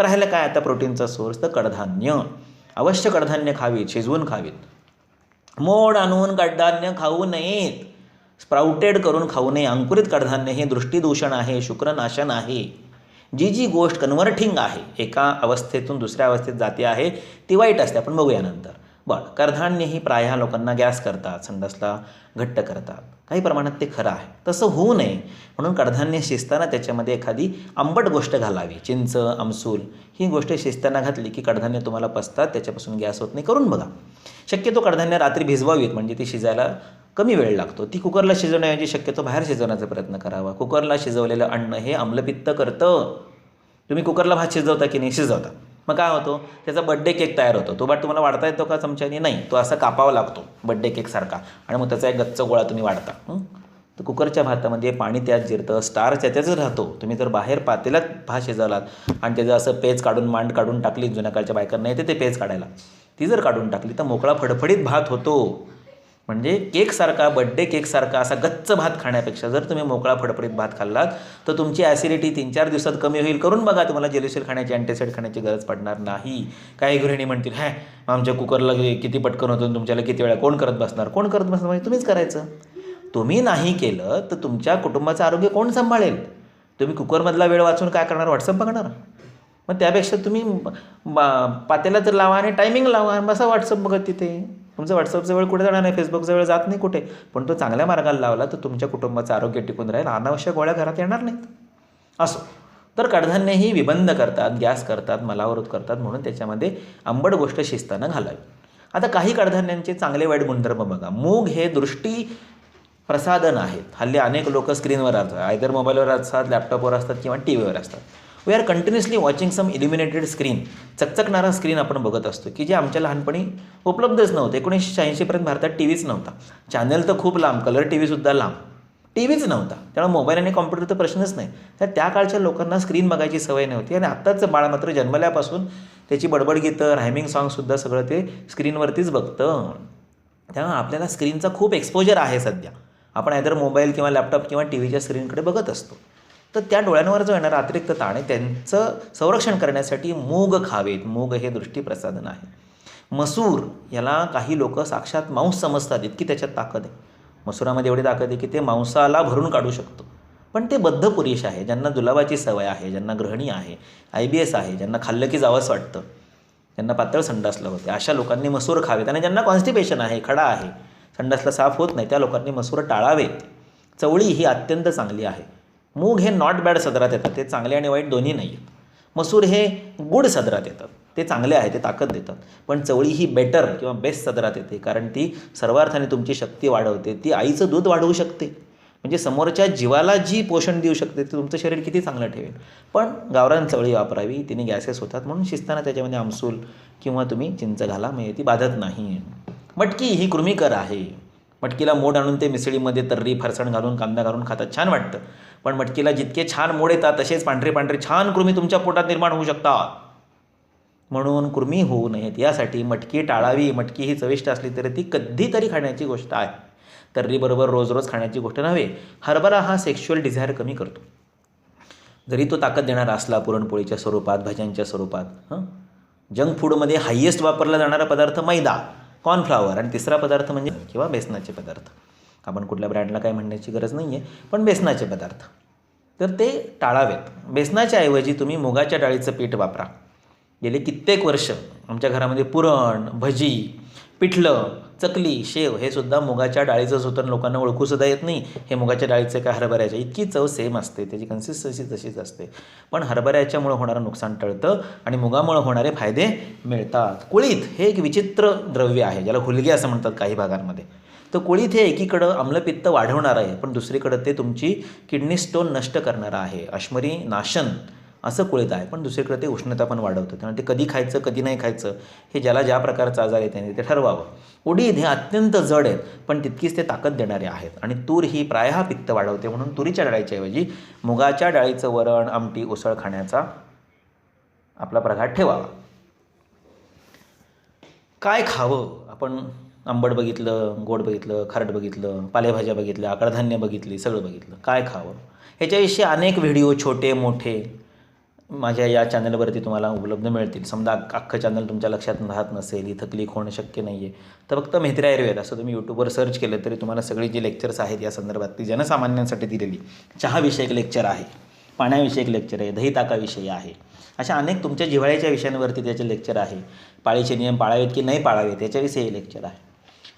मग राहिलं काय आता प्रोटीनचा सोर्स तर कडधान्य. अवश्य कडधान्य खावीत शिजवून खावीत. मोड आणून कडधान्य खाऊ नयेत. स्प्राउटेड करून खाऊ नये. अंकुरित कडधान्य हे दृष्टीदूषण आहे शुक्रनाशन आहे. जी जी गोष्ट कन्व्हर्टिंग आहे एका अवस्थेतून दुसऱ्या अवस्थेत जाते आहे ती वाईट असते. आपण बघूया नंतर. बरं कडधान्य ही प्रायः लोकांना गॅस करतात संडासला घट्ट करतात. काही प्रमाणात ते खरं आहे. तसं होऊ नये. म्हणून कडधान्य शिजताना त्याच्यामध्ये एखादी आंबट गोष्ट घालावी. चिंच आमसूल ही गोष्ट शिजताना घातली की कडधान्य तुम्हाला पसतात त्याच्यापासून गॅस होत नाही. करून बघा. शक्यतो कडधान्य रात्री भिजवावीत म्हणजे ती शिजायला कमी वेळ लागतो. ती कुकरला शिजवण्याऐवजी शक्यतो बाहेर शिजवण्याचा प्रयत्न करावा. कुकरला शिजवलेलं अन्न हे आम्लपित्त करतं. तुम्ही कुकरला भात शिजवता की नाही? शिजवता. मग काय होतो? त्याचा बड्डे केक तयार होतो. तो बाट तुम्हाला वाढता येतो का चमच्याने? नाही. तो असा कापावा लागतो बड्डे केकसारखा आणि मग त्याचा एक गच्च गोळा तुम्ही वाढता. तर कुकरच्या भातामध्ये पाणी त्यात जिरतं स्टार त्याच्याच राहतो. तुम्ही जर बाहेर पातेल्यात भात शिजवलात आणि त्याचं असं पेज काढून मांड काढून टाकली जुन्या काळच्या बायकांना येते ते पेज काढायला. ती जर काढून टाकली तर मोकळा फडफडीत भात होतो. म्हणजे केकसारखा बड्डे केकसारखा असा गच्च भात खाण्यापेक्षा जर तुम्ही मोकळा फडफडीत भात खाल्लात तर तुमची ॲसिडिटी तीन चार दिवसात कमी होईल. करून बघा तुम्हाला जेलिसिल खाण्याची अँटीसाईड खाण्याची गरज पडणार नाही. काही गृहिणी म्हणतील हॅ आमच्या कुकरला किती पटकन होतं तुमच्याला किती वेळा कोण करत बसणार? कोण करत बसणार? म्हणजे तुम्हीच करायचं. तुम्ही नाही केलं तर तुमच्या कुटुंबाचं आरोग्य कोण सांभाळेल? तुम्ही कुकरमधला वेळ वाचून काय करणार? व्हॉट्सअप बघणार? मग त्यापेक्षा तुम्ही बा- पातेला तर लावा आणि टायमिंग लावा. आणि बसा व्हॉट्सअप बघत तिथे. तुमचं व्हॉट्सअपचा जवळ कुठे जाणार नाही फेसबुकचा जवळ जात नाही कुठे? पण तो चांगल्या मार्गाला लावला तर तुमच्या कुटुंबाचं आरोग्य टिकून राहील अनावश्यक गोळ्या घरात येणार नाहीत. असो. तर कडधान्य ही विबंध करतात गॅस करतात मलावरोध करतात म्हणून त्याच्यामध्ये आंबट गोष्ट शिजताना घालावी. आता काही कडधान्यांचे चांगले वाईट गुणधर्म बघा. मूग हे दृष्टी प्रसाधन आहेत. हल्ली अनेक लोक स्क्रीनवर असतात. आयदर मोबाईलवर असतात लॅपटॉपवर असतात किंवा टी व्हीवर असतात. We are continuously watching some illuminated screen चकचकणारा screen आपण बघत असतो की जे आमच्या लहानपणी उपलब्धच नव्हतं. एकोणीसशे शहाऐंशीपर्यंत भारतात टी व्हीच नव्हता. चॅनल तर खूप लांब कलर टी व्हीसुद्धा लांब. टी व्हीच नव्हता. त्यामुळे मोबाईल आणि कॉम्प्युटर तर प्रश्नच नाही. तर त्या काळच्या लोकांना स्क्रीन बघायची सवय नव्हती आणि आत्ताच बाळ मात्र जन्मल्यापासून त्याची बडबड गीतं रायमिंग सॉंगसुद्धा सगळं ते स्क्रीनवरतीच बघतं. त्यामुळे आपल्याला स्क्रीनचा खूप एक्सपोजर आहे सध्या. आपण आयदर मोबाईल किंवा लॅपटॉप किंवा टी व्हीच्या स्क्रीनकडे बघत असतो. तर त्या डोळ्यांवर जो येणारा अतिरिक्त ताण आहे त्यांचं संरक्षण करण्यासाठी मूग खावेत. मूग हे दृष्टीप्रसाधन आहे. मसूर याला काही लोक साक्षात मांस समजतात इतकी त्याच्यात ताकद आहे. मसुरामध्ये एवढी ताकद आहे की ते मांसाला भरून काढू शकतो. पण ते बद्ध पुरुष आहे. ज्यांना जुलाबाची सवय आहे ज्यांना ग्रहणी आहे आय बी एस आहे ज्यांना खाल्लं की जावंच वाटतं ज्यांना पातळ संडासलं होते अशा लोकांनी मसूर खावेत आणि ज्यांना कॉन्स्टिपेशन आहे खडा आहे संडासला साफ होत नाही त्या लोकांनी मसूर टाळावेत. चवळी ही अत्यंत चांगली आहे. मूग हे नॉट बॅड सदरात येतात. ते चांगले आणि वाईट दोन्ही नाही आहेत मसूर हे गुड सदरात येतात. ते चांगले आहे ते ताकद देतात. पण चवळी ही बेटर किंवा बेस्ट सदरात येते. कारण ती सर्वार्थाने तुमची शक्ती वाढवते. ती आईचं दूध वाढवू शकते. म्हणजे समोरच्या जीवाला जी पोषण देऊ शकते ते तुमचं शरीर किती चांगलं ठेवेल. पण गावरान चवळी वापरावी. तिने गॅसेस होतात म्हणून शिजताना त्याच्यामध्ये आमसूल किंवा तुम्ही चिंच घाला. म्हणजे ती बाधत नाही मटकी ही कृमीकर आहे. मटकीला मोड आणून ते मिसळीमध्ये तर्री फरसण घालून कांदा घालून खातात. छान वाटतं. पण मटकीला जितके छान मोड येतात तसेच पांढरे पांढरे छान कृमी तुमच्या पोटात निर्माण होऊ शकतात. म्हणून कृमी होऊ नयेत. यासाठी मटकी टाळावी. मटकी ही चविष्ट असली तरी ती कधीतरी खाण्याची गोष्ट आहे. तर्रीबरोबर रोज रोज खाण्याची गोष्ट नव्हे. हरभरा हा सेक्शुअल डिझायर कमी करतो. जरी तो ताकद देणारा असला पुरणपोळीच्या स्वरूपात भाज्यांच्या स्वरूपात हं? जंक फूडमध्ये हायेस्ट वापरला जाणारा पदार्थ मैदा. कॉर्नफ्लावर. आणि तिसरा पदार्थ म्हणजे किंवा बेसनाचे पदार्थ. आपण कुठल्या ब्रँडला काय म्हणण्याची गरज नाही आहे पण बेसनाचे पदार्थ. तर ते टाळावेत. बेसनाच्या ऐवजी तुम्ही मुगाच्या डाळीचं पीठ वापरा. गेले कित्येक वर्ष आमच्या घरामध्ये पुरण भजी पिठलं चकली शेव हे सुद्धा मुगाच्या डाळीचंच होतं लोकांना ओळखूसुद्धा येत नाही. हे मुगाच्या डाळीचं काय हरभऱ्याच्या इतकी चव सेम असते. त्याची कन्सिस्टन्सी तशीच असते. पण हरभऱ्याच्यामुळं होणारं नुकसान टळतं आणि मुगामुळं होणारे फायदे मिळतात. कुळीत हे एक विचित्र द्रव्य आहे ज्याला हुलगी असं म्हणतात काही भागांमध्ये. तर कुळीत हे एकीकडं आम्लपित्त वाढवणारं आहे पण दुसरीकडं ते तुमची किडनी स्टोन नष्ट करणारं आहे. अश्मरी नाशन असं कुळीत आहे. पण दुसरीकडे ते उष्णता पण वाढवतं. त्यामुळे ते कधी खायचं कधी नाही खायचं हे ज्याला ज्या प्रकारचा आजार आहे त्याने ते ठरवावं. उडीद हे अत्यंत जड आहेत पण तितकीच ते ताकद देणारे आहेत. आणि तूर ही प्रायः पित्त वाढवते. म्हणून तुरीच्या डाळीच्या ऐवजी मुगाच्या डाळीचं वरण आमटी उसळ खाण्याचा आपला प्रघात ठेवावा. काय खावं? आपण आंबट बघितलं गोड बघितलं खारट बघितलं पालेभाज्या बघितल्या कडधान्य बघितली सगळं बघितलं. काय खावं? ह्याच्याविषयी अनेक व्हिडिओ छोटे मोठे. माझ्या या चॅनलवरती तुम्हाला उपलब्ध मिळतील. समजा अख्खं चॅनल तुमच्या लक्षात राहत नसेल इथं क्लिक होणं शक्य नाही आहे तर फक्त मेहत्री आयुर्वेद असं तुम्ही यूट्यूबवर सर्च केलं तरी तुम्हाला सगळी जी लेक्चर्स आहेत या संदर्भात ती जनसामान्यांसाठी दिलेली. चहाविषयक लेक्चर आहे पाण्याविषयक लेक्चर आहे दही ताकाविषयी आहे. अशा अनेक तुमच्या जिव्हाळ्याच्या विषयांवरती त्याचे लेक्चर आहे. पाळीचे नियम पाळावेत की नाही पाळावेत याच्याविषयी लेक्चर आहे.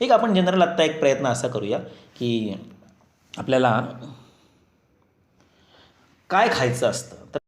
एक आपण जनरल आत्ता एक प्रयत्न असा करूया की आपल्याला काय खायचं असतं? तर